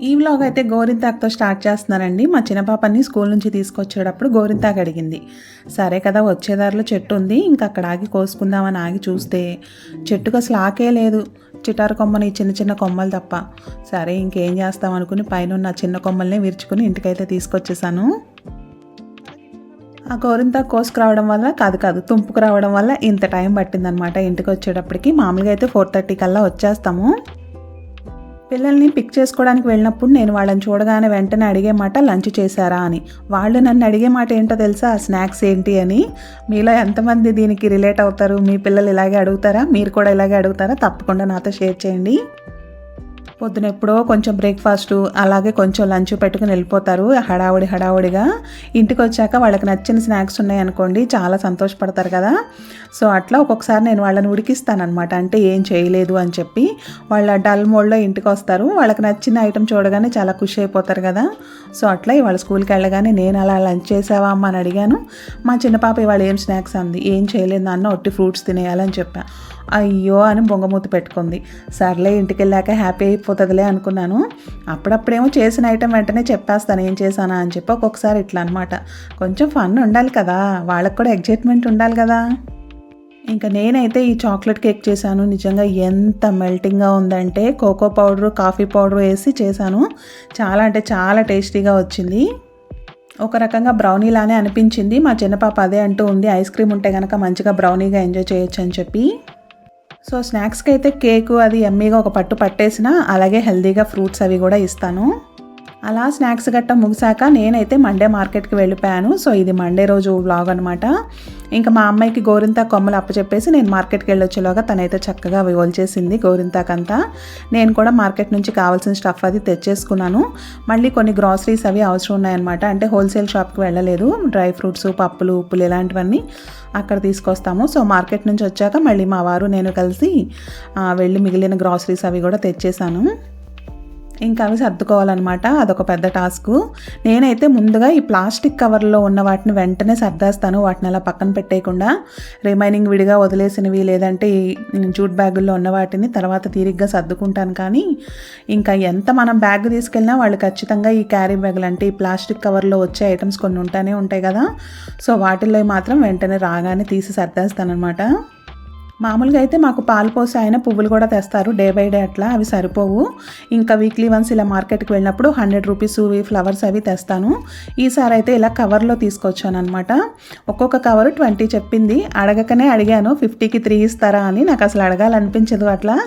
ఈ వ్లాగ్ అయితే గోరింతాకుతో స్టార్ట్ చేస్తున్నానండి మా చిన్న పాపని స్కూల్ నుంచి తీసుకొచ్చేటప్పుడు గోరింతాకు అడిగింది. సరే కదా వచ్చేదారిలో చెట్టు ఉంది ఇంకా అక్కడ ఆగి కోసుకుందామని ఆగి చూస్తే చెట్టుకు అసలు ఆకే లేదు. చిటారు కొమ్మని చిన్న చిన్న కొమ్మలు తప్ప. సరే ఇంకేం చేస్తాం అనుకుని పైన ఉన్న చిన్న కొమ్మల్ని విరుచుకుని ఇంటికైతే తీసుకొచ్చేసాను. ఆ గోరింతాకు కోసుకురావడం వల్ల కాదు కాదు తుంపుకు రావడం వల్ల ఇంత టైం పట్టిందనమాట ఇంటికి వచ్చేటప్పటికి. మామూలుగా అయితే ఫోర్ థర్టీ కల్లా వచ్చేస్తాము. పిల్లల్ని పిక్ చేసుకోవడానికి వెళ్ళినప్పుడు నేను వాళ్ళని చూడగానే వెంటనే అడిగే మాట లంచ్ చేశారా అని. వాళ్ళు నన్ను అడిగే మాట ఏంటో తెలుసా? స్నాక్స్ ఏంటి అని. మీలో ఎంతమంది దీనికి రిలేట్ అవుతారు? మీ పిల్లలు ఇలాగే అడుగుతారా? మీరు కూడా ఇలాగే అడుగుతారా? తప్పకుండా నాతో షేర్ చేయండి. పొద్దున ఎప్పుడో కొంచెం బ్రేక్ఫాస్ట్ అలాగే కొంచెం లంచ్ పెట్టుకుని వెళ్ళిపోతారు. హడావుడి హడావుడిగా ఇంటికి వచ్చాక వాళ్ళకి నచ్చిన స్నాక్స్ ఉన్నాయనుకోండి చాలా సంతోషపడతారు కదా. సో అట్లా ఒక్కొక్కసారి నేను వాళ్ళని ఉడికిస్తానమాట అంటే ఏం చేయలేదు అని చెప్పి వాళ్ళ డల్ మోడ్లో ఇంటికి వస్తారు. వాళ్ళకి నచ్చిన ఐటెం చూడగానే చాలా ఖుషి అయిపోతారు కదా. సో అట్లా ఇవాళ స్కూల్కి వెళ్ళగానే నేను అలా లంచ్ చేసావా అమ్మ అని అడిగాను. మా చిన్న పాప ఇవాళ ఏం స్నాక్స్ అంది? ఏం చేయలేదు నాన్న ఒట్టి ఫ్రూట్స్ తినేయాలని చెప్పాను అయ్యో అని బొంగమూతి పెట్టుకుంది. సర్లే ఇంటికి వెళ్ళాక హ్యాపీ అయిపోతుందిలే అనుకున్నాను. అప్పుడప్పుడేమో చేసిన ఐటెం వెంటనే చెప్పేస్తాను ఏం చేశానా అని చెప్పి ఒక్కొక్కసారి ఇట్లా అనమాట కొంచెం ఫన్ ఉండాలి కదా వాళ్ళకి కూడా ఎగ్జైట్మెంట్ ఉండాలి కదా. ఇంకా నేనైతే ఈ చాక్లెట్ కేక్ చేశాను. నిజంగా ఎంత మెల్టింగ్గా ఉందంటే కోకో పౌడరు కాఫీ పౌడరు వేసి చేశాను. చాలా అంటే చాలా టేస్టీగా వచ్చింది. ఒక రకంగా బ్రౌనీలానే అనిపించింది. మా చిన్న పాప అదే అంటూ ఉంది ఐస్ క్రీమ్ ఉంటే కనుక మంచిగా బ్రౌనీగా ఎంజాయ్ చేయొచ్చు అని చెప్పి. సో స్నాక్స్కి అయితే కేకు అది ఎమ్మీగా ఒక పట్టు పట్టేసిన అలాగే హెల్తీగా ఫ్రూట్స్ అవి కూడా ఇస్తాను. అలా స్నాక్స్ గట్ట ముగిసాక నేనైతే మండే మార్కెట్కి వెళ్ళిపోయాను. సో ఇది మండే రోజు వ్లాగ్ అనమాట ఇంకా మా అమ్మాయికి గోరింతా కొమ్మలు అప్పచెప్పేసి నేను మార్కెట్కి వెళ్ళొచ్చేలోగా తనైతే చక్కగా చేసింది గోరింతాకంతా. నేను కూడా మార్కెట్ నుంచి కావాల్సిన స్టఫ్ అది తెచ్చేసుకున్నాను. మళ్ళీ కొన్ని గ్రాసరీస్ అవి అవసరం ఉన్నాయన్నమాట. అంటే హోల్సేల్ షాప్కి వెళ్ళలేదు. డ్రై ఫ్రూట్స్ పప్పులు ఉప్పులు ఇలాంటివన్నీ అక్కడ తీసుకొస్తాము. సో మార్కెట్ నుంచి వచ్చాక మళ్ళీ మా వారు నేను కలిసి వెళ్ళి మిగిలిన గ్రాసరీస్ అవి కూడా తెచ్చేసాను. ఇంకా అవి సర్దుకోవాలన్నమాట. అదొక పెద్ద టాస్క్. నేనైతే ముందుగా ఈ ప్లాస్టిక్ కవర్లో ఉన్న వాటిని వెంటనే సర్దేస్తాను. వాటిని అలా పక్కన పెట్టేయకుండా రిమైనింగ్ విడిగా వదిలేసినవి లేదంటే జూట్ బ్యాగుల్లో ఉన్న వాటిని తర్వాత తీరిగ్గా సర్దుకుంటాను కానీ ఇంకా ఎంత మనం బ్యాగ్ తీసుకెళ్ళినా వాళ్ళు ఖచ్చితంగా ఈ క్యారీ బ్యాగులు అంటే ఈ ప్లాస్టిక్ కవర్లో వచ్చే ఐటమ్స్ కొన్ని ఉంటానే ఉంటాయి కదా. సో వాటిల్లో మాత్రం వెంటనే రాగానే తీసి సర్దేస్తానమాట మామూలుగా అయితే మాకు పాలు పోసి ఆయన పువ్వులు కూడా తెస్తారు డే బై డే అట్లా. అవి సరిపోవు. ఇంకా వీక్లీ వన్స్ ఇలా మార్కెట్కి వెళ్ళినప్పుడు హండ్రెడ్ రూపీస్ ఫ్లవర్స్ అవి తెస్తాను. ఈసారి అయితే ఇలా కవర్లో తీసుకొచ్చాను అనమాట ఒక్కొక్క కవర్ ట్వంటీ చెప్పింది. అడగకనే అడిగాను ఫిఫ్టీకి త్రీ ఇస్తారా అని. నాకు అసలు అడగాలనిపించదు అట్లా.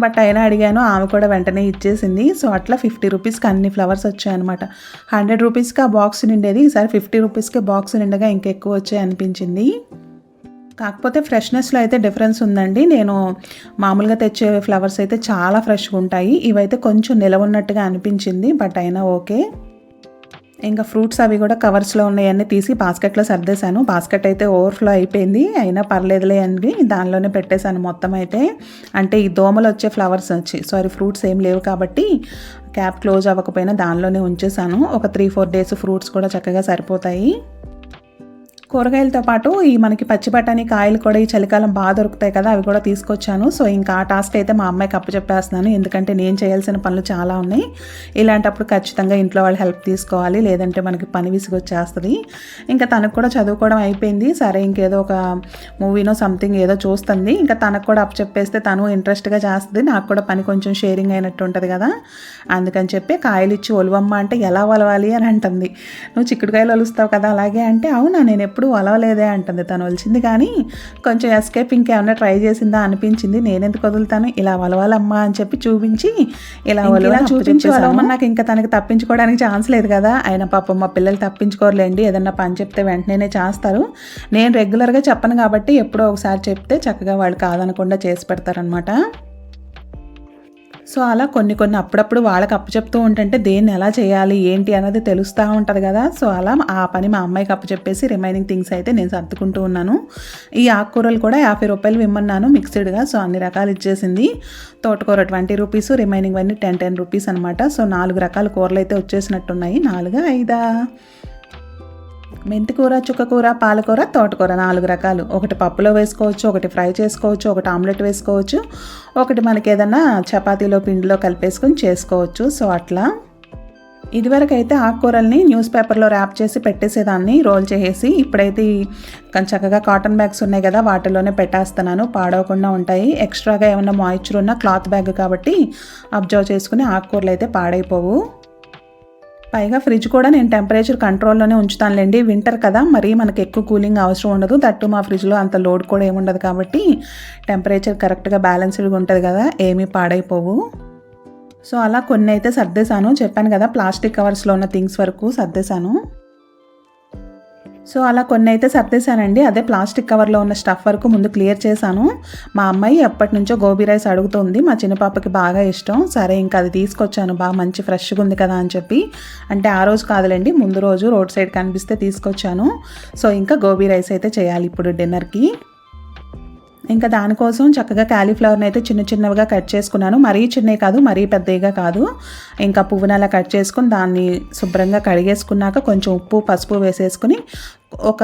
బట్ అయినా అడిగాను ఆమె కూడా వెంటనే ఇచ్చేసింది. సో అట్లా ఫిఫ్టీ రూపీస్కి అన్ని ఫ్లవర్స్ వచ్చాయన్నమాట. హండ్రెడ్ రూపీస్కి ఆ బాక్స్ నిండేది. ఈసారి ఫిఫ్టీ రూపీస్కి బాక్స్ నిండగా ఇంకెక్కువ వచ్చాయి అనిపించింది కాకపోతే ఫ్రెష్నెస్లో అయితే డిఫరెన్స్ ఉందండి. నేను మామూలుగా తెచ్చే ఫ్లవర్స్ అయితే చాలా ఫ్రెష్గా ఉంటాయి. ఇవైతే కొంచెం నిలవన్నట్టుగా అనిపించింది బట్ అయినా ఓకే. ఇంకా ఫ్రూట్స్ అవి కూడా కవర్స్లో ఉన్నాయన్నీ తీసి బాస్కెట్లో సర్దేశాను. బాస్కెట్ అయితే ఓవర్ఫ్లో అయిపోయింది అయినా పర్లేదులే అని దానిలోనే పెట్టేశాను మొత్తం అయితే. అంటే ఈ దోమలు వచ్చే ఫ్లవర్స్ వచ్చి సారీ ఫ్రూట్స్ ఏం లేవు కాబట్టి క్యాప్ క్లోజ్ అవ్వకపోయినా దానిలోనే ఉంచేసాను ఒక త్రీ ఫోర్ డేస్ ఫ్రూట్స్ కూడా చక్కగా సరిపోతాయి. కూరగాయలతో పాటు ఈ మనకి పచ్చి బఠానీ కాయలు కూడా ఈ చలికాలం బాగా దొరుకుతాయి కదా అవి కూడా తీసుకొచ్చాను. సో ఇంకా ఆ టాస్క్ అయితే మా అమ్మాయికి అప్పచెప్పేస్తున్నాను. ఎందుకంటే నేను చేయాల్సిన పనులు చాలా ఉన్నాయి. ఇలాంటప్పుడు ఖచ్చితంగా ఇంట్లో వాళ్ళు హెల్ప్ తీసుకోవాలి. లేదంటే మనకి పని విసుగొచ్చేస్తుంది. ఇంకా తనకు కూడా చదువుకోవడం అయిపోయింది. సరే ఇంకేదో ఒక మూవీనో సంథింగ్ ఏదో చూస్తుంది. ఇంకా తనకు కూడా అప్పచెప్పేస్తే తను ఇంట్రెస్ట్గా చేస్తుంది. నాకు కూడా పని కొంచెం షేరింగ్ అయినట్టు ఉంటుంది కదా. అందుకని చెప్పి కాయలు ఇచ్చి ఒలువమ్మ అంటే ఎలా ఒలవాలి అని అంటుంది. నువ్వు చిక్కుడుకాయలు ఒలుస్తావు కదా అలాగే? అంటే అవునా నేను ఎప్పుడు ఒలవలేదే అంటుంది తను ఒలిచింది. కానీ కొంచెం ఎస్కేప్ ఇంకేమన్నా ట్రై చేసిందా అనిపించింది. నేనెందుకు వదులుతాను? ఇలా ఒలవాలమ్మా అని చెప్పి చూపించి ఇలా ఒలవా చూపించి ఒలవమని నాకు ఇంకా తనకి తప్పించుకోవడానికి ఛాన్స్ లేదు కదా. ఆయన పాపం మా పిల్లలు తప్పించుకోరులేండి. ఏదన్నా పని చెప్తే వెంటనే చేస్తారు. నేను రెగ్యులర్గా చెప్పను కాబట్టి ఎప్పుడో ఒకసారి చెప్తే చక్కగా వాళ్ళు కాదనకుండా చేసి పెడతారనమాట సో అలా కొన్ని కొన్ని అప్పుడప్పుడు వాళ్ళకి అప్పచెప్తూ ఉంటుంటే దేన్ని ఎలా చేయాలి ఏంటి అన్నది తెలుస్తూ ఉంటుంది కదా. సో అలా ఆ పని మా అమ్మాయికి అప్పచెప్పేసి రిమైనింగ్ థింగ్స్ అయితే నేను సర్దుకుంటూ ఉన్నాను. ఈ ఆకుకూరలు కూడా యాభై రూపాయలు ఇమ్మన్నాను మిక్స్డ్గా సో అన్ని రకాలు ఇచ్చేసింది. తోటకూర ట్వంటీ రూపీస్ రిమైనింగ్ అన్నీ టెన్ టెన్ రూపీస్ అనమాట సో నాలుగు రకాల కూరలు అయితే వచ్చేసినట్టున్నాయి. నాలుగా ఐదా? మెంతికూర చుక్కకూర పాలకూర తోటకూర నాలుగు రకాలు. ఒకటి పప్పులో వేసుకోవచ్చు ఒకటి ఫ్రై చేసుకోవచ్చు ఒకటి ఆమ్లెట్ వేసుకోవచ్చు ఒకటి మనకి ఏదన్నా చపాతీలో పిండిలో కలిపేసుకొని చేసుకోవచ్చు. సో అట్లా. ఇదివరకు అయితే ఆకుకూరల్ని న్యూస్ పేపర్లో ర్యాప్ చేసి పెట్టేసేదాన్ని రోల్ చేసేసి. ఇప్పుడైతే కొంచెం చక్కగా కాటన్ బ్యాగ్స్ ఉన్నాయి కదా వాటిలోనే పెట్టేస్తున్నాను. పాడవకుండా ఉంటాయి. ఎక్స్ట్రాగా ఏమన్నా మాయిశ్చర్ ఉన్న క్లాత్ బ్యాగ్ కాబట్టి అబ్జర్వ్ చేసుకుని ఆకుకూరలు అయితే పాడైపోవు. పైగా ఫ్రిడ్జ్ కూడా నేను టెంపరేచర్ కంట్రోల్లోనే ఉంచుతానులేండి. వింటర్ కదా మరీ మనకి ఎక్కువ కూలింగ్ అవసరం ఉండదు. దట్టు మా ఫ్రిడ్జ్లో అంత లోడ్ కూడా ఏముండదు కాబట్టి టెంపరేచర్ కరెక్ట్గా బ్యాలెన్స్డ్గా ఉంటుంది కదా ఏమీ పాడైపోవు. సో అలా కొన్ని అయితే సర్దేశాను. చెప్పాను కదా ప్లాస్టిక్ కవర్స్లో ఉన్న థింగ్స్ వరకు సర్దేశాను. సో అలా కొన్ని అయితే సర్దేశానండి. అదే ప్లాస్టిక్ కవర్లో ఉన్న స్టఫ్ వరకు ముందు క్లియర్ చేశాను. మా అమ్మాయి ఎప్పటి నుంచో గోబీ రైస్ అడుగుతుంది. మా చిన్న పాపకి బాగా ఇష్టం. సరే ఇంకా అది తీసుకొచ్చాను. బాగా మంచి ఫ్రెష్గా ఉంది కదా అని చెప్పి. అంటే ఆ రోజు కాదులేండి ముందు రోజు రోడ్ సైడ్ కనిపిస్తే తీసుకొచ్చాను. సో ఇంకా గోబీ రైస్ అయితే చేయాలి ఇప్పుడు డిన్నర్కి. ఇంకా దానికోసం చక్కగా క్యాలీఫ్లవర్ని అయితే చిన్న చిన్నవిగా కట్ చేసుకున్నాను. మరీ చిన్నవి కాదు మరీ పెద్దవిగా కాదు. ఇంకా పువ్వుని అలా కట్ చేసుకుని దాన్ని శుభ్రంగా కడిగేసుకున్నాక కొంచెం ఉప్పు పసుపు వేసేసుకుని ఒక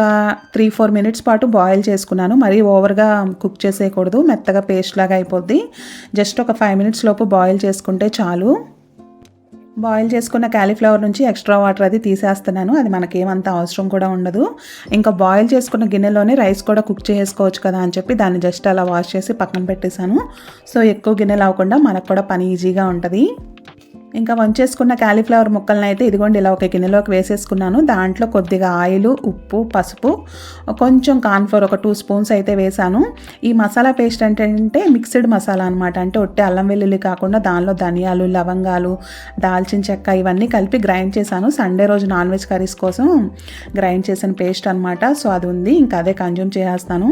త్రీ ఫోర్ మినిట్స్ పాటు బాయిల్ చేసుకున్నాను. మరీ ఓవర్గా కుక్ చేసేయకూడదు మెత్తగా పేస్ట్ లాగా అయిపోద్ది. జస్ట్ ఒక ఫైవ్ మినిట్స్ లోపు బాయిల్ చేసుకుంటే చాలు. బాయిల్ చేసుకున్న క్యాలీఫ్లవర్ నుంచి ఎక్స్ట్రా వాటర్ అది తీసేస్తున్నాను. అది మనకేమంత అవసరం కూడా ఉండదు. ఇంకా బాయిల్ చేసుకున్న గిన్నెలోనే రైస్ కూడా కుక్ చేసుకోవచ్చు కదా అని చెప్పి దాన్ని జస్ట్ అలా వాష్ చేసి పక్కన పెట్టేశాను. సో ఎక్కువ గిన్నెలు అవ్వకుండా మనకు కూడా పని ఈజీగా ఉంటుంది. ఇంకా వంచేసుకున్న క్యాలీఫ్లవర్ ముక్కలను అయితే ఇదిగోండి ఇలా ఒక గిన్నెలోకి వేసేసుకున్నాను. దాంట్లో కొద్దిగా ఆయిల్ ఉప్పు పసుపు కొంచెం కాన్ఫ్లోర్ ఒక టూ స్పూన్స్ అయితే వేసాను. ఈ మసాలా పేస్ట్ అంటే మిక్స్డ్ మసాలా అనమాట అంటే ఒట్టి అల్లం వెల్లుల్లి కాకుండా దానిలో ధనియాలు లవంగాలు దాల్చిన చెక్క ఇవన్నీ కలిపి గ్రైండ్ చేశాను. సండే రోజు నాన్ వెజ్ కర్రీస్ కోసం గ్రైండ్ చేసిన పేస్ట్ అనమాట సో అది ఉంది. ఇంకా అదే కన్జ్యూమ్ చేస్తాను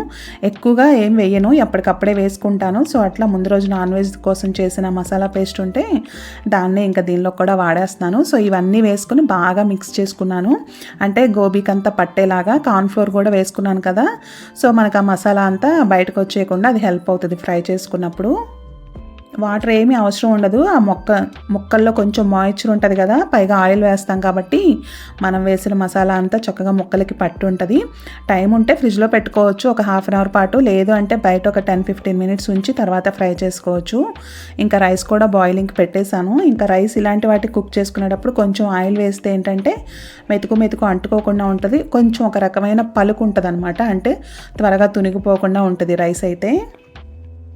ఎక్కువగా ఏం వేయను. ఎప్పటికప్పుడే వేసుకుంటాను. సో అట్లా ముందు రోజు నాన్ వెజ్ కోసం చేసిన మసాలా పేస్ట్ ఉంటే దాన్నే ఇంకా దీనిలో కూడా వాడేస్తున్నాను. సో ఇవన్నీ వేసుకుని బాగా మిక్స్ చేసుకున్నాను. అంటే గోబీకంతా పట్టేలాగా కార్న్ఫ్లోర్ కూడా వేసుకున్నాను కదా. సో మనకు ఆ మసాలా అంతా బయటకు వచ్చేయకుండా అది హెల్ప్ అవుతుంది ఫ్రై చేసుకున్నప్పుడు. వాటర్ ఏమీ అవసరం ఉండదు. ఆ మొక్క ముక్కల్లో కొంచెం మాయిశ్చర్ ఉంటుంది కదా పైగా ఆయిల్ వేస్తాం కాబట్టి మనం వేసిన మసాలా అంతా చక్కగా ముక్కలకి పట్టు ఉంటుంది. టైం ఉంటే ఫ్రిడ్జ్లో పెట్టుకోవచ్చు ఒక హాఫ్ అన్ అవర్ పాటు. లేదు అంటే బయట ఒక టెన్ ఫిఫ్టీన్ మినిట్స్ ఉంచి తర్వాత ఫ్రై చేసుకోవచ్చు. ఇంకా రైస్ కూడా బాయిలింగ్కి పెట్టేశాను. ఇంకా రైస్ ఇలాంటి వాటికి కుక్ చేసుకునేటప్పుడు కొంచెం ఆయిల్ వేస్తే ఏంటంటే మెతుకు మెతుకు అంటుకోకుండా ఉంటుంది. కొంచెం ఒక రకమైన పలుకు ఉంటుంది అనమాట అంటే త్వరగా తునిగిపోకుండా ఉంటుంది రైస్ అయితే.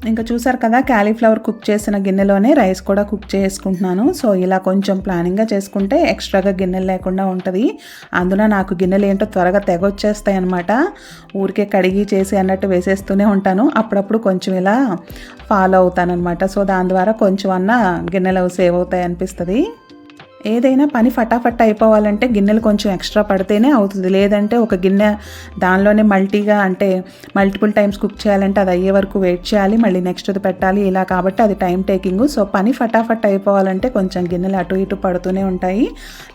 ఇంకా చూసారు కదా క్యాలీఫ్లవర్ కుక్ చేసిన గిన్నెలోనే రైస్ కూడా కుక్ చేసుకుంటున్నాను. సో ఇలా కొంచెం ప్లానింగ్గా చేసుకుంటే ఎక్స్ట్రాగా గిన్నెలు లేకుండా ఉంటుంది. అందున నాకు గిన్నెలు ఏంటో త్వరగా తెగొచ్చేస్తాయి అనమాట ఊరికే కడిగి చేసి అన్నట్టు వేసేస్తూనే ఉంటాను. అప్పుడప్పుడు కొంచెం ఇలా ఫాలో అవుతానమాట సో దాని ద్వారా కొంచెం అన్న గిన్నెలు సేవ్ అవుతాయి అనిపిస్తుంది. ఏదైనా పని ఫటాఫట్ అయిపోవాలంటే గిన్నెలు కొంచెం ఎక్స్ట్రా పడితేనే అవుతుంది. లేదంటే ఒక గిన్నె దానిలోనే మల్టీగా అంటే మల్టిపుల్ టైమ్స్ కుక్ చేయాలంటే అది అయ్యే వరకు వెయిట్ చేయాలి మళ్ళీ నెక్స్ట్ అది పెట్టాలి. ఇలా కాబట్టి అది టైం టేకింగ్. సో పని ఫటాఫట్ అయిపోవాలంటే కొంచెం గిన్నెలు అటు ఇటు పడుతూనే ఉంటాయి.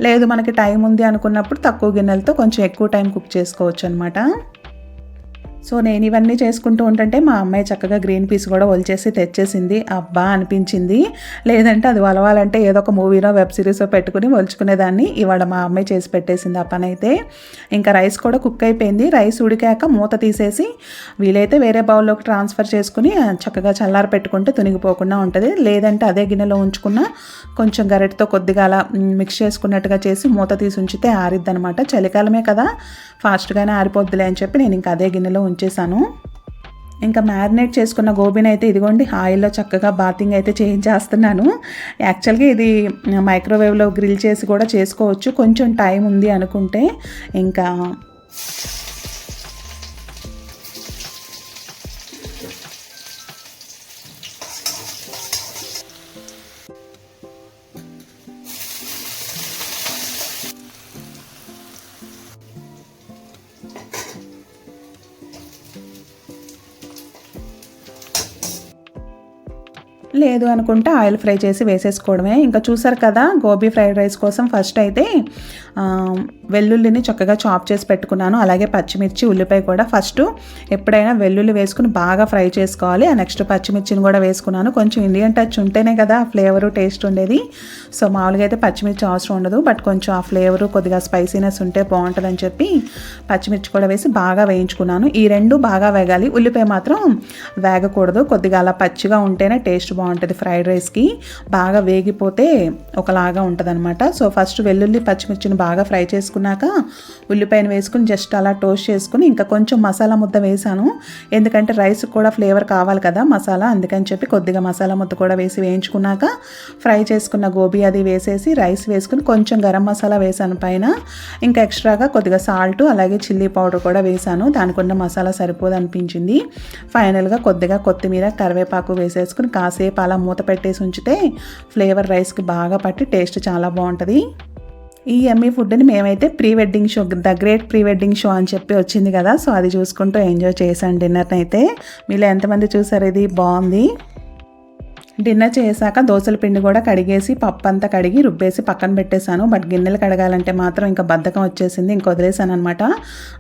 లేదు మనకి టైం ఉంది అనుకున్నప్పుడు తక్కువ గిన్నెలతో కొంచెం ఎక్కువ టైం కుక్ చేసుకోవచ్చు అనమాట సో నేను ఇవన్నీ చేసుకుంటూ ఉంటుంటే మా అమ్మాయి చక్కగా గ్రీన్ పీస్ కూడా ఒలిచేసి తెచ్చేసింది. అబ్బా అనిపించింది. లేదంటే అది వలవాలంటే ఏదో ఒక మూవీనో వెబ్ సిరీసో పెట్టుకుని ఒలుచుకునేదాన్ని. ఇవాళ మా అమ్మాయి చేసి పెట్టేసింది ఆ పని అయితే ఇంకా రైస్ కూడా కుక్ అయిపోయింది. రైస్ ఉడికాక మూత తీసేసి వీలైతే వేరే బౌల్లోకి ట్రాన్స్ఫర్ చేసుకుని చక్కగా చల్లారి పెట్టుకుంటే తునిగిపోకుండా ఉంటుంది. లేదంటే అదే గిన్నెలో ఉంచుకున్న కొంచెం గరెట్తో కొద్దిగా అలా మిక్స్ చేసుకున్నట్టుగా చేసి మూత తీసి ఉంచితే ఆరిద్ది అనమాట చలికాలమే కదా. ఫాస్ట్గానే ఆరిపోద్దులే అని చెప్పి నేను ఇంకా అదే గిన్నెలో ఉంచేసాను ఇంకా మ్యారినేట్ చేసుకున్న గోబీని అయితే ఇదిగోండి ఆయిల్లో చక్కగా బాతింగ్ అయితే చేయించేస్తున్నాను. యాక్చువల్గా ఇది మైక్రోవేవ్లో గ్రిల్ చేసి కూడా చేసుకోవచ్చు. కొంచెం టైం ఉంది అనుకుంటే ఇంకా లేదు అనుకుంటే ఆయిల్ ఫ్రై చేసి వేసేసుకోవడమే. ఇంకా చూసారు కదా గోబీ ఫ్రైడ్ రైస్ కోసం ఫస్ట్ అయితే వెల్లుల్లిని చక్కగా చాప్ చేసి పెట్టుకున్నాను. అలాగే పచ్చిమిర్చి ఉల్లిపాయ కూడా ఫస్ట్ ఎప్పుడైనా వెల్లుల్లి వేసుకుని బాగా ఫ్రై చేసుకోవాలి. ఆ నెక్స్ట్ పచ్చిమిర్చిని కూడా వేసుకున్నాను. కొంచెం ఇండియన్ టచ్ ఉంటేనే కదా ఆ ఫ్లేవరు టేస్ట్ ఉండేది. సో మామూలుగా అయితే పచ్చిమిర్చి అవసరం ఉండదు. బట్ కొంచెం ఆ ఫ్లేవరు కొద్దిగా స్పైసీనెస్ ఉంటే బాగుంటుందని చెప్పి పచ్చిమిర్చి కూడా వేసి బాగా వేయించుకున్నాను. ఈ రెండు బాగా వేగాలి. ఉల్లిపాయ మాత్రం వేగకూడదు. కొద్దిగా అలా పచ్చిగా ఉంటేనే టేస్ట్ బాగుంటుంది. బాగుంటుంది ఫ్రైడ్ రైస్కి బాగా వేగిపోతే ఒకలాగా ఉంటుంది అనమాట సో ఫస్ట్ వెల్లుల్లి పచ్చిమిర్చిని బాగా ఫ్రై చేసుకున్నాక ఉల్లిపాయను వేసుకుని జస్ట్ అలా టోస్ట్ చేసుకుని ఇంకా కొంచెం మసాలా ముద్ద వేసాను ఎందుకంటే రైస్ కూడా ఫ్లేవర్ కావాలి కదా మసాలా అందుకని చెప్పి కొద్దిగా మసాలా ముద్ద కూడా వేసి వేయించుకున్నాక ఫ్రై చేసుకున్న గోబీ అది వేసేసి రైస్ వేసుకుని కొంచెం గరం మసాలా వేసాను పైన. ఇంకా ఎక్స్ట్రాగా కొద్దిగా సాల్ట్ అలాగే చిల్లీ పౌడర్ కూడా వేసాను దానికి ఉన్న మసాలా సరిపోదు అనిపించింది ఫైనల్గా కొద్దిగా కొత్తిమీర కరివేపాకు వేసేసుకుని కాసేపు అలా మూత పెట్టేసి ఉంచితే ఫ్లేవర్ రైస్కి బాగా పట్టి టేస్ట్ చాలా బాగుంటుంది. ఈ ఎమ్మీ ఫుడ్ని మేమైతే pre wedding show the great pre wedding show అని చెప్పి వచ్చింది కదా సో అది చూసుకుంటూ ఎంజాయ్ చేశాను డిన్నర్ని అయితే మీలో ఎంతమంది చూసారు ఇది? బాగుంది. డిన్నర్ చేశాక దోశల పిండి కూడా కడిగేసి పప్పు అంతా కడిగి రుబ్బేసి పక్కన పెట్టేశాను. బట్ గిన్నెలు కడగాలంటే మాత్రం ఇంకా బద్ధకం వచ్చేసింది ఇంక వదిలేసాను అనమాట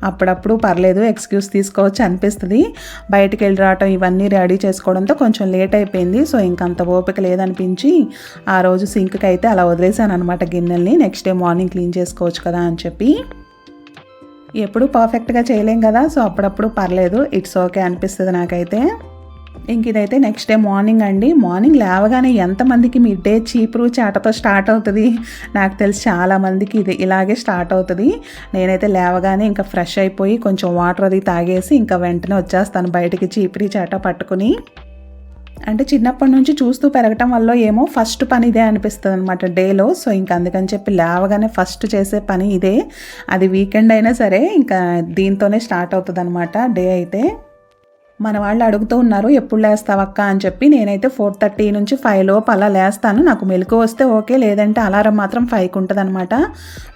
అప్పుడప్పుడు పర్లేదు ఎక్స్క్యూజ్ తీసుకోవచ్చు అనిపిస్తుంది. బయటికి వెళ్ళి రావటం ఇవన్నీ రెడీ చేసుకోవడంతో కొంచెం లేట్ అయిపోయింది. సో ఇంకంత ఓపిక లేదనిపించి ఆ రోజు సింక్కి అయితే అలా వదిలేశాను అనమాట గిన్నెల్ని. నెక్స్ట్ డే మార్నింగ్ క్లీన్ చేసుకోవచ్చు కదా అని చెప్పి. ఎప్పుడు పర్ఫెక్ట్గా చేయలేం కదా సో అప్పుడప్పుడు పర్లేదు ఇట్స్ ఓకే అనిపిస్తుంది నాకైతే. ఇంక ఇదైతే నెక్స్ట్ డే మార్నింగ్ అండి. మార్నింగ్ లేవగానే ఎంతమందికి మీ డే చీపురు చాటతో స్టార్ట్ అవుతుంది? నాకు తెలిసి చాలామందికి ఇది ఇలాగే స్టార్ట్ అవుతుంది. నేనైతే లేవగానే ఇంకా ఫ్రెష్ అయిపోయి కొంచెం వాటర్ అది తాగేసి ఇంకా వెంటనే వచ్చేస్తాను బయటికి చీపురి చాట పట్టుకుని. అంటే చిన్నప్పటి నుంచి చూస్తూ పెరగటం వల్ల ఏమో ఫస్ట్ పని ఇదే అనిపిస్తుంది అనమాట డేలో సో ఇంకా అందుకని చెప్పి లేవగానే ఫస్ట్ చేసే పని ఇదే. అది వీకెండ్ అయినా సరే ఇంకా దీంతోనే స్టార్ట్ అవుతుంది అనమాట డే అయితే. మన వాళ్ళు అడుగుతూ ఉన్నారు ఎప్పుడు లేస్తావు అక్క? అని చెప్పి. నేనైతే ఫోర్ థర్టీ నుంచి ఫైవ్ లోపు అలా లేస్తాను. నాకు మెలకు వస్తే ఓకే లేదంటే అలారం మాత్రం ఫైవ్కి ఉంటుంది అనమాట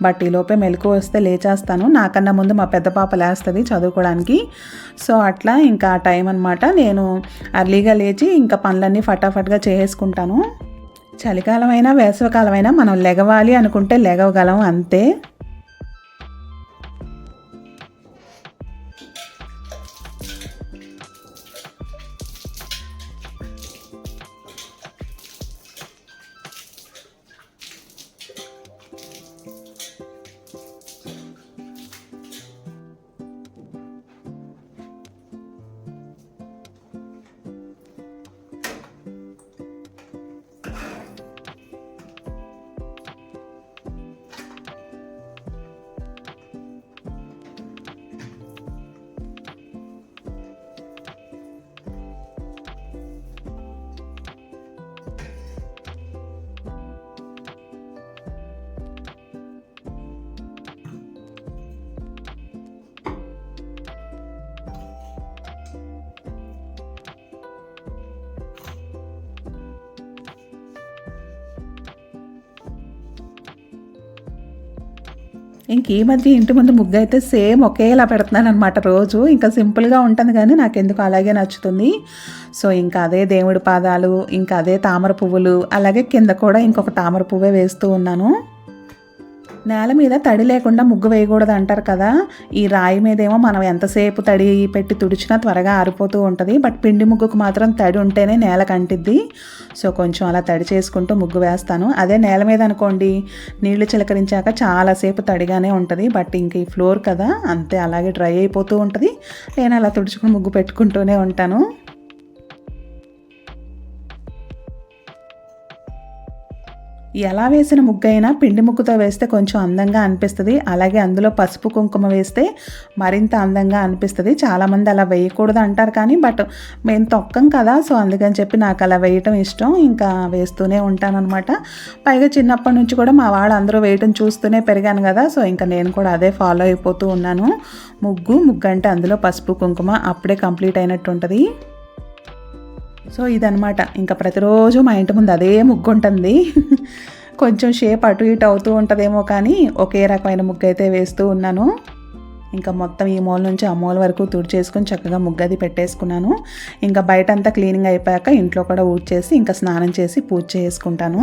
బట్ ఈ లోపే మెలకు వస్తే లేచేస్తాను. నాకన్నా ముందు మా పెద్ద పాప లేస్తుంది చదువుకోవడానికి సో అట్లా ఇంకా టైం అనమాట నేను అర్లీగా లేచి ఇంకా పనులన్నీ ఫటాఫట్గా చేసుకుంటాను. చలికాలమైనా వేసవికాలమైనా మనం లెగవాలి అనుకుంటే లెగవగలం అంతే. ఇంక ఈ మధ్య ఇంటి ముందు ముగ్గు అయితే సేమ్ ఒకేలా పెడుతున్నాను అనమాట రోజు. ఇంకా సింపుల్గా ఉంటుంది కానీ నాకు ఎందుకు అలాగే నచ్చుతుంది. సో ఇంకా అదే దేవుడి పాదాలు ఇంకా అదే తామర పువ్వులు అలాగే కింద కూడా ఇంకొక తామర పువ్వే వేస్తూ ఉన్నాను. నేల మీద తడి లేకుండా ముగ్గు వేయకూడదు అంటారు కదా. ఈ రాయి మీదేమో మనం ఎంతసేపు తడి పెట్టి తుడిచినా త్వరగా ఆరిపోతూ ఉంటుంది. బట్ పిండి ముగ్గుకు మాత్రం తడి ఉంటేనే నేల కంటిద్ది. సో కొంచెం అలా తడి చేసుకుంటూ ముగ్గు వేస్తాను. అదే నేల మీద అనుకోండి నీళ్ళు చిలకరించాక చాలాసేపు తడిగానే ఉంటుంది. బట్ ఇంక ఈ ఫ్లోర్ కదా అంతే అలాగే డ్రై అయిపోతూ ఉంటుంది. నేను అలా తుడుచుకుని ముగ్గు పెట్టుకుంటూనే ఉంటాను. ఎలా వేసిన ముగ్గైనా పిండి ముగ్గుతో వేస్తే కొంచెం అందంగా అనిపిస్తుంది. అలాగే అందులో పసుపు కుంకుమ వేస్తే మరింత అందంగా అనిపిస్తుంది. చాలామంది అలా వేయకూడదు అంటారు కానీ బట్ మేము తొక్కం కదా సో అందుకని చెప్పి నాకు అలా వేయటం ఇష్టం. ఇంకా వేస్తూనే ఉంటానన్నమాట. పైగా చిన్నప్పటి నుంచి కూడా మా వాళ్ళు అందరూ వేయటం చూస్తూనే పెరిగాను కదా సో ఇంకా నేను కూడా అదే ఫాలో అయిపోతూ ఉన్నాను. ముగ్గు ముగ్గు అంటే అందులో పసుపు కుంకుమ అప్పుడే కంప్లీట్ అయినట్టు ఉంటుంది సో ఇదనమాట ఇంకా ప్రతిరోజు మా ఇంటి ముందు అదే ముగ్గు ఉంటుంది కొంచెం షేప్ అటు ఇటు అవుతూ ఉంటుందేమో కానీ ఒకే రకమైన ముగ్గు అయితే వేస్తూ ఉన్నాను. ఇంకా మొత్తం ఈ మూల నుంచి ఆ మూల వరకు తుడిచేసుకొని చక్కగా ముగ్గది పెట్టేసుకున్నాను. ఇంకా బయట అంతా క్లీనింగ్ అయిపోయాక ఇంట్లో కూడా ఊడ్చేసి ఇంకా స్నానం చేసి పూజ చేసుకుంటాను.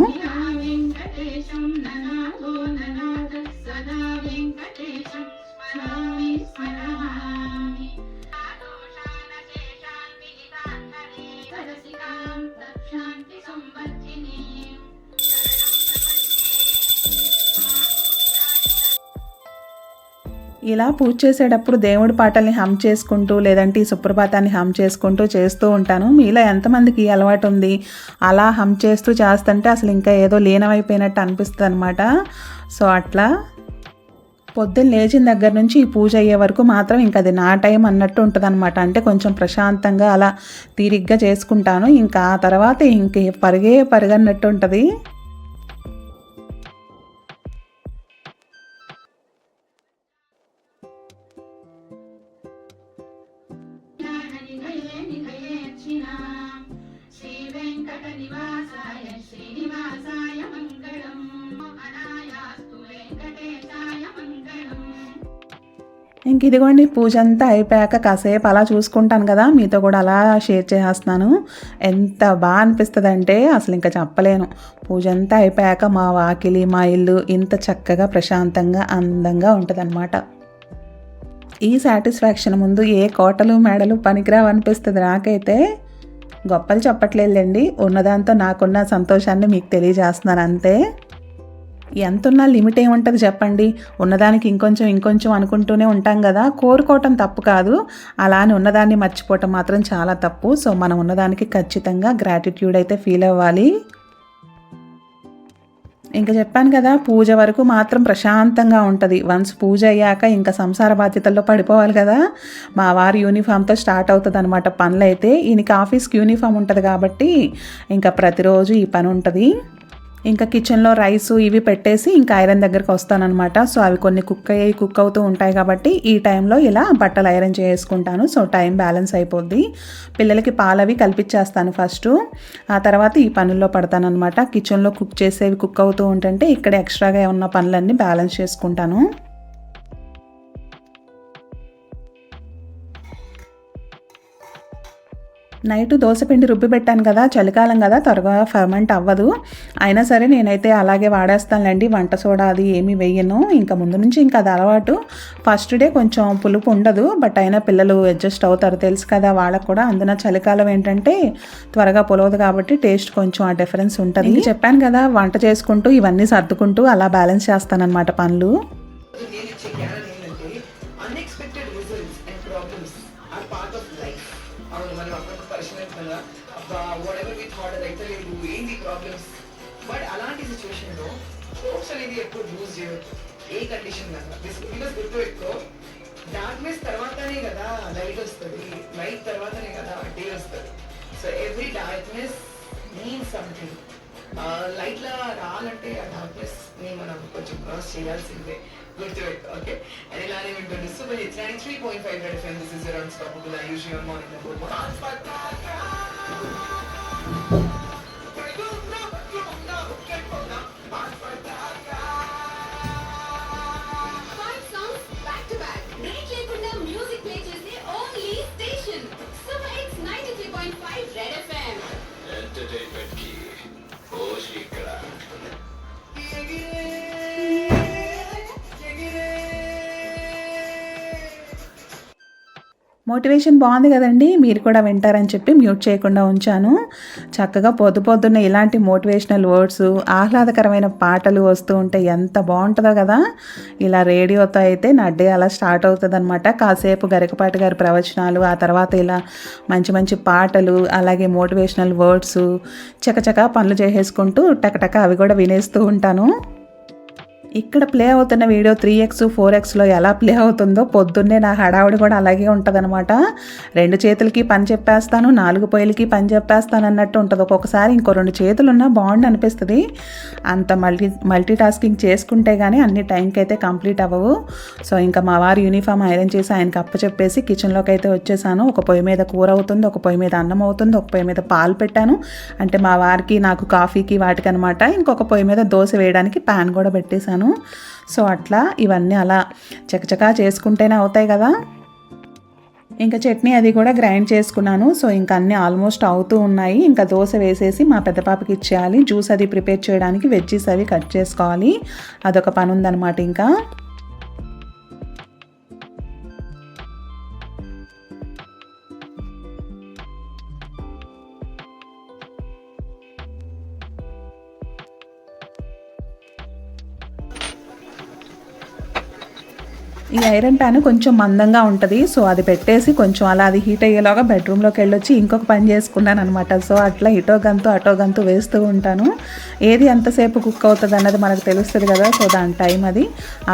ఇలా పూజ చేసేటప్పుడు దేవుడి పాటల్ని హమ్ చేసుకుంటూ లేదంటే ఈ సుప్రభాతాన్ని హమ్ చేసుకుంటూ చేస్తూ ఉంటాను. మీలో ఎంతమందికి అలవాటు ఉంది? అలా హమ్ చేస్తూ చేస్తుంటే అసలు ఇంకా ఏదో లీనమైపోయినట్టు అనిపిస్తుంది అనమాట సో అట్లా పొద్దున్న లేచిన దగ్గర నుంచి ఈ పూజ అయ్యే వరకు మాత్రం ఇంకా అది నా టైం అన్నట్టు ఉంటుంది అనమాట అంటే కొంచెం ప్రశాంతంగా అలా తీరిగ్గా చేసుకుంటాను. ఇంకా ఆ తర్వాత ఇంక పరిగే పరిగన్నట్టు ఉంటుంది. ఇంక ఇదిగోండి పూజ అంతా అయిపోయాక కాసేపు అలా చూసుకుంటాను కదా మీతో కూడా అలా షేర్ చేసేస్తున్నాను. ఎంత బాగా అనిపిస్తుంది అంటే అసలు ఇంకా చెప్పలేను. పూజ అంతా అయిపోయాక మా వాకిలి మా ఇల్లు ఇంత చక్కగా ప్రశాంతంగా అందంగా ఉంటుందన్నమాట. ఈ సాటిస్ఫాక్షన్ ముందు ఏ కోటలు మెడలు పనికిరావు అనిపిస్తుంది నాకైతే. గొప్పలు చెప్పట్లేదులేండి ఉన్నదాంతో నాకున్న సంతోషాన్ని మీకు తెలియజేస్తున్నాను అంతే. ఎంతున్నా లిమిట్ ఏముంటుంది చెప్పండి? ఉన్నదానికి ఇంకొంచెం ఇంకొంచెం అనుకుంటూనే ఉంటాం కదా. కోరుకోవటం తప్పు కాదు. అలా అని ఉన్నదాన్ని మర్చిపోవటం మాత్రం చాలా తప్పు. సో మనం ఉన్నదానికి ఖచ్చితంగా గ్రాటిట్యూడ్ అయితే ఫీల్ అవ్వాలి. ఇంకా చెప్పాను కదా పూజ వరకు మాత్రం ప్రశాంతంగా ఉంటుంది. వన్స్ పూజ అయ్యాక ఇంకా సంసార బాధ్యతల్లో పడిపోవాలి కదా. మా వారి యూనిఫామ్తో స్టార్ట్ అవుతుంది అనమాట పనులు అయితే ఈయనకి ఆఫీస్కి యూనిఫామ్ ఉంటుంది కాబట్టి ఇంకా ప్రతిరోజు ఈ పని ఉంటుంది. ఇంకా కిచెన్లో రైస్ ఇవి పెట్టేసి ఇంకా ఐరన్ దగ్గరికి వస్తానన్నమాట. సో అవి కొన్ని కుక్ అయ్యి కుక్ అవుతూ ఉంటాయి కాబట్టి ఈ టైంలో ఇలా బట్టలు ఐరన్ చేసుకుంటాను. సో టైం బ్యాలెన్స్ అయిపోద్ది. పిల్లలకి పాలవి కల్పించేస్తాను ఫస్ట్ ఆ తర్వాత ఈ పనుల్లో పడతానమాట కిచెన్లో కుక్ చేసేవి కుక్ అవుతూ ఉంటుంటే ఇక్కడ ఎక్స్ట్రాగా ఉన్న పనులన్నీ బ్యాలెన్స్ చేసుకుంటాను. నైట్ దోశపిండి రుబ్బి పెట్టాను కదా చలికాలం కదా త్వరగా ఫర్మెంట్ అవ్వదు. అయినా సరే నేనైతే అలాగే వాడేస్తానులేండి వంట సోడా అది ఏమీ వేయను. ఇంకా ముందు నుంచి ఇంకా అది అలవాటు. ఫస్ట్ డే కొంచెం పులుపు ఉండదు బట్ అయినా పిల్లలు అడ్జస్ట్ అవుతారు తెలుసు కదా వాళ్ళకు కూడా. అందున చలికాలం ఏంటంటే త్వరగా పులవదు కాబట్టి టేస్ట్ కొంచెం ఆ డిఫరెన్స్ ఉంటుంది. చెప్పాను కదా వంట చేసుకుంటూ ఇవన్నీ సర్దుకుంటూ అలా బ్యాలెన్స్ చేస్తానన్నమాట పనులు. లైట్ లా రావాలంటే ఆ డార్క్నెస్ ని మనం కొంచెం క్రాస్ చేయాల్సిందే గుర్తుపెట్టు ఓకే అండ్ ఇలానే వింటుంది super hits nine three point five red FM this is your unstoppable I use your morning motivation బాగుంది కదండి. మీరు కూడా వింటారని చెప్పి మ్యూట్ చేయకుండా ఉంచాను. చక్కగా పొద్దు పొద్దున్న ఇలాంటి మోటివేషనల్ వర్డ్స్ ఆహ్లాదకరమైన పాటలు వస్తూ ఉంటే ఎంత బాగుంటుందో కదా. ఇలా రేడియోతో అయితే నా డే అలా స్టార్ట్ అవుతుంది అనమాట కాసేపు గరికపాటి గారి ప్రవచనాలు ఆ తర్వాత ఇలా మంచి మంచి పాటలు అలాగే మోటివేషనల్ వర్డ్స్ చకచక పనులు చేసేసుకుంటూ టకటక అవి కూడా వినేస్తూ ఉంటాను. ఇక్కడ ప్లే అవుతున్న వీడియో త్రీ ఎక్స్ ఫోర్ ఎక్స్లో ఎలా ప్లే అవుతుందో పొద్దున్నే నా హడావుడి కూడా అలాగే ఉంటుందన్నమాట. రెండు చేతులకి పని చెప్పేస్తాను నాలుగు పొయ్యిలకి పని చెప్పేస్తాను అన్నట్టు ఉంటుంది. ఒక్కొక్కసారి ఇంకో రెండు చేతులు ఉన్నా బాగుండి అనిపిస్తుంది. అంత మల్టీ మల్టీ టాస్కింగ్ చేసుకుంటే కానీ అన్ని టైంకి అయితే కంప్లీట్ అవ్వవు. సో ఇంకా మా వారు యూనిఫామ్ ఐరన్ చేసి ఆయనకి అప్పచెప్పేసి కిచెన్లోకి అయితే వచ్చేసాను. ఒక పొయ్యి మీద కూర అవుతుంది ఒక పొయ్యి మీద అన్నం అవుతుంది ఒక పొయ్యి మీద పాలు పెట్టాను. అంటే మా వారికి నాకు కాఫీకి వాటికి అనమాట ఇంకొక పొయ్యి మీద దోశ వేయడానికి ప్యాన్ కూడా పెట్టేశాను. సో అట్లా ఇవన్నీ అలా చకచకా చేసుకుంటేనే అవుతాయి కదా. ఇంకా చట్నీ అది కూడా గ్రైండ్ చేసుకున్నాను. సో ఇంకా అన్నీ ఆల్మోస్ట్ అవుతూ ఉన్నాయి. ఇంకా దోశ వేసేసి మా పెద్ద పాపకి ఇచ్చేయాలి. జ్యూస్ అది ప్రిపేర్ చేయడానికి వెజ్జీస్ అవి కట్ చేసుకోవాలి. అదొక పని ఉందన్నమాట ఇంకా. ఈ ఐరన్ ప్యాన్ కొంచెం మందంగా ఉంటుంది. సో అది పెట్టేసి కొంచెం అలా అది హీట్ అయ్యేలాగా బెడ్రూమ్లోకి వెళ్ళొచ్చి ఇంకొక పని చేసుకున్నాను అనమాట సో అట్లా ఇటో గంతు అటో గంతు వేస్తూ ఉంటాను. ఏది ఎంతసేపు కుక్ అవుతుంది అన్నది మనకు తెలుస్తుంది కదా. సో దాని టైం అది.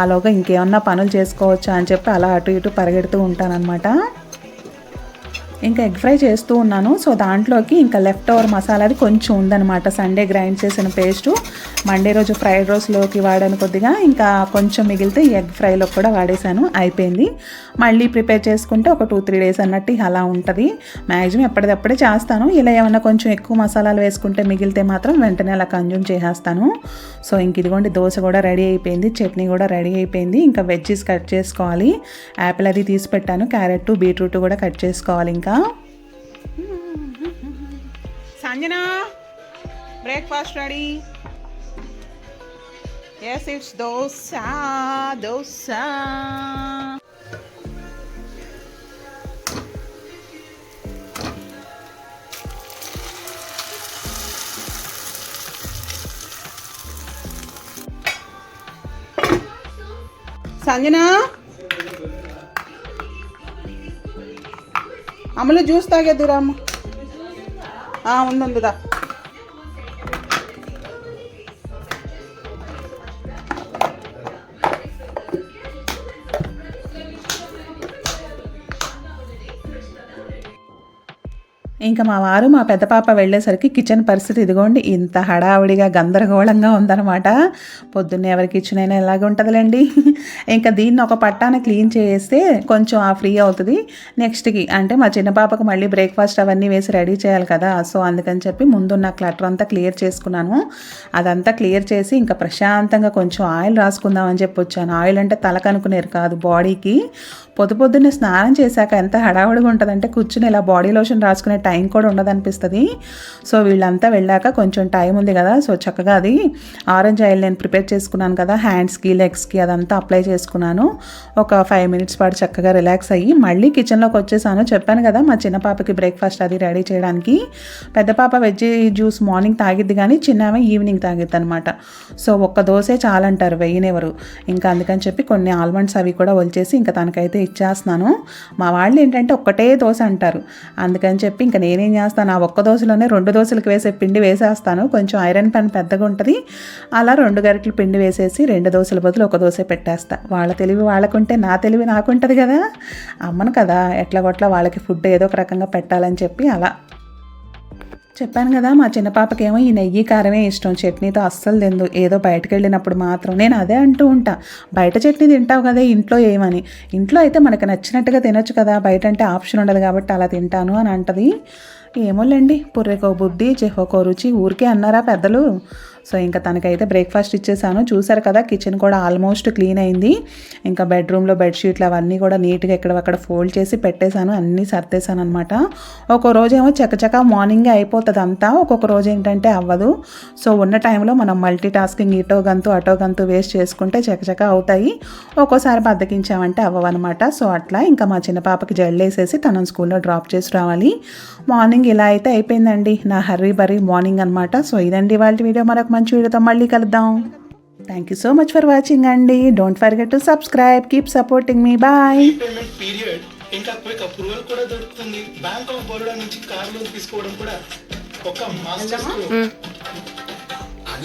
ఆలోగా ఇంకేమన్నా పనులు చేసుకోవచ్చా అని చెప్పి అలా అటు ఇటు పరిగెడుతూ ఉంటాను అనమాట ఇంకా ఎగ్ ఫ్రై చేస్తూ ఉన్నాను. సో దాంట్లోకి ఇంకా లెఫ్ట్ ఓవర్ మసాలాది కొంచెం ఉందన్నమాట. సండే గ్రైండ్ చేసిన పేస్టు మండే రోజు ఫ్రైడ్ రైస్లోకి వాడాను కొద్దిగా. ఇంకా కొంచెం మిగిలితే ఎగ్ ఫ్రైలో కూడా వాడేశాను. అయిపోయింది. మళ్ళీ ప్రిపేర్ చేసుకుంటే ఒక టూ త్రీ డేస్ అన్నట్టు అలా ఉంటుంది. మ్యాక్సిమం ఎప్పటిదప్పుడే చేస్తాను. ఇలా ఏమన్నా కొంచెం ఎక్కువ మసాలాలు వేసుకుంటే మిగిలితే మాత్రం వెంటనే అలా కన్జ్యూమ్ చేసేస్తాను. సో ఇంక ఇదిగోండి దోశ కూడా రెడీ అయిపోయింది. చట్నీ కూడా రెడీ అయిపోయింది. ఇంకా వెజ్జెస్ కట్ చేసుకోవాలి. యాపిల్ అది తీసి పెట్టాను. క్యారెట్ బీట్రూట్ కూడా కట్ చేసుకోవాలి ఇంకా. Sanjana breakfast ready yes it's dosa dosa Sanjana అమలు జ్యూస్ తాగేద్దురా అమ్మ ఆ, ఉంది ఉందిదా ఇంకా మా వారు మా పెద్ద పాప వెళ్ళేసరికి కిచెన్ పరిస్థితి ఇదిగోండి ఇంత హడావుడిగా గందరగోళంగా ఉందన్నమాట. పొద్దున్నే ఎవరికి ఇచ్చినైనా ఎలాగ ఉంటుందిలేండి. ఇంకా దీన్ని ఒక పట్టాన క్లీన్ చేస్తే కొంచెం ఆ ఫ్రీ అవుతుంది. నెక్స్ట్కి అంటే మా చిన్న పాపకు మళ్ళీ బ్రేక్ఫాస్ట్ అవన్నీ వేసి రెడీ చేయాలి కదా సో అందుకని చెప్పి ముందున్న క్లటర్ అంతా క్లియర్ చేసుకున్నాను. అదంతా క్లియర్ చేసి ఇంకా ప్రశాంతంగా కొంచెం ఆయిల్ రాసుకుందామని చెప్పి వచ్చాను. ఆయిల్ అంటే తలకనుకునేరు కాదు బాడీకి. పొద్దు పొద్దున్నే స్నానం చేశాక ఎంత హడావుడిగా ఉంటుందంటే కూర్చుని ఇలా బాడీ లోషన్ రాసుకునే టైం కూడా ఉండదనిపిస్తుంది. సో వీళ్ళంతా వెళ్ళాక కొంచెం టైం ఉంది కదా. సో చక్కగా అది ఆరెంజ్ ఆయిల్ నేను ప్రిపేర్ చేసుకున్నాను కదా. హ్యాండ్స్కి లెగ్స్కి అదంతా అప్లై చేసుకున్నాను. ఒక ఫైవ్ మినిట్స్ పాటు చక్కగా రిలాక్స్ అయ్యి మళ్ళీ కిచెన్లోకి వచ్చేసాను. చెప్పాను కదా మా చిన్న పాపకి బ్రేక్ఫాస్ట్ అది రెడీ చేయడానికి. పెద్ద పాప వెజ్ జ్యూస్ మార్నింగ్ తాగిద్ది కానీ చిన్నవి ఈవినింగ్ తాగిద్ది అనమాట సో ఒక్క దోసే చాలంటారు వెయ్యనివ్వరు ఇంకా అందుకని చెప్పి కొన్ని ఆల్మండ్స్ అవి కూడా వలిచేసి ఇంకా తనకైతే ఇచ్చేస్తున్నాను. మా వాళ్ళు ఏంటంటే ఒక్కటే దోశ అంటారు. అందుకని చెప్పి ఇంకా నేనేం చేస్తాను? ఆ ఒక్క దోశలోనే రెండు దోశలకు వేసే పిండి వేసేస్తాను. కొంచెం ఐరన్ పెన్ పెద్దగా ఉంటుంది. అలా రెండు గరిటలు పిండి వేసేసి రెండు దోశల బదులు ఒక దోశ పెట్టేస్తా. వాళ్ళ తెలివి వాళ్ళకుంటే నా తెలివి నాకుంటుంది కదా. అమ్మను కదా ఎట్లా కొట్లా వాళ్ళకి ఫుడ్ ఏదో ఒక రకంగా పెట్టాలని చెప్పి అలా చెప్పాను కదా మా చిన్న పాపకేమో ఈ నెయ్యి కారమే ఇష్టం. చట్నీతో అస్సలు తిందు. ఏదో బయటకు వెళ్ళినప్పుడు మాత్రం నేను అదే అంటూ ఉంటా. బయట చట్నీ తింటావు కదా ఇంట్లో ఏమని? ఇంట్లో అయితే మనకు నచ్చినట్టుగా తినొచ్చు కదా. బయట అంటే ఆప్షన్ ఉండదు కాబట్టి అలా తింటాను అని అంటది. ఏమోలేండి. పుర్రెకో బుద్ధి చెహోకో రుచి. ఊరికే అన్నారా పెద్దలు? సో ఇంకా తనకైతే బ్రేక్ఫాస్ట్ ఇచ్చేసాను. చూసారు కదా కిచెన్ కూడా ఆల్మోస్ట్ క్లీన్ అయింది. ఇంకా బెడ్రూమ్లో బెడ్షీట్లు అవన్నీ కూడా నీట్గా ఎక్కడక్కడ ఫోల్డ్ చేసి పెట్టేశాను. అన్నీ సర్దేశాను అనమాట ఒక్కో రోజేమో చకచక మార్నింగే అయిపోతుంది అంతా. ఒక్కొక్క రోజు ఏంటంటే అవ్వదు. సో ఉన్న టైంలో మనం మల్టీ టాస్కింగ్ ఇటో గంతు అటో గంతు వేస్ట్ చేసుకుంటే చకచక అవుతాయి. ఒక్కోసారి బద్దకించామంటే అవ్వవన్నమాట. సో అట్లా ఇంకా మా చిన్న పాపకి జల్లేసేసి తనను స్కూల్లో డ్రాప్ చేసి రావాలి. మార్నింగ్ ఇలా అయితే అయిపోయిందండి. నా హర్రీ బరీ మార్నింగ్ అనమాట సో ఇదండి వాళ్ళ వీడియో. మరొక మంచి వీడియోతో మళ్ళీ కలుద్దాం. Thank you so much for watching అండి. Don't forget to subscribe keep supporting me bye period ఇంకా క్విక్ అప్రూవల్ కూడా దొరుకుతుంది. బ్యాంక్ ఆఫ్ బరోడా నుంచి కార్ లోన్ తీసుకోవడం కూడా ఒక మాస్టర్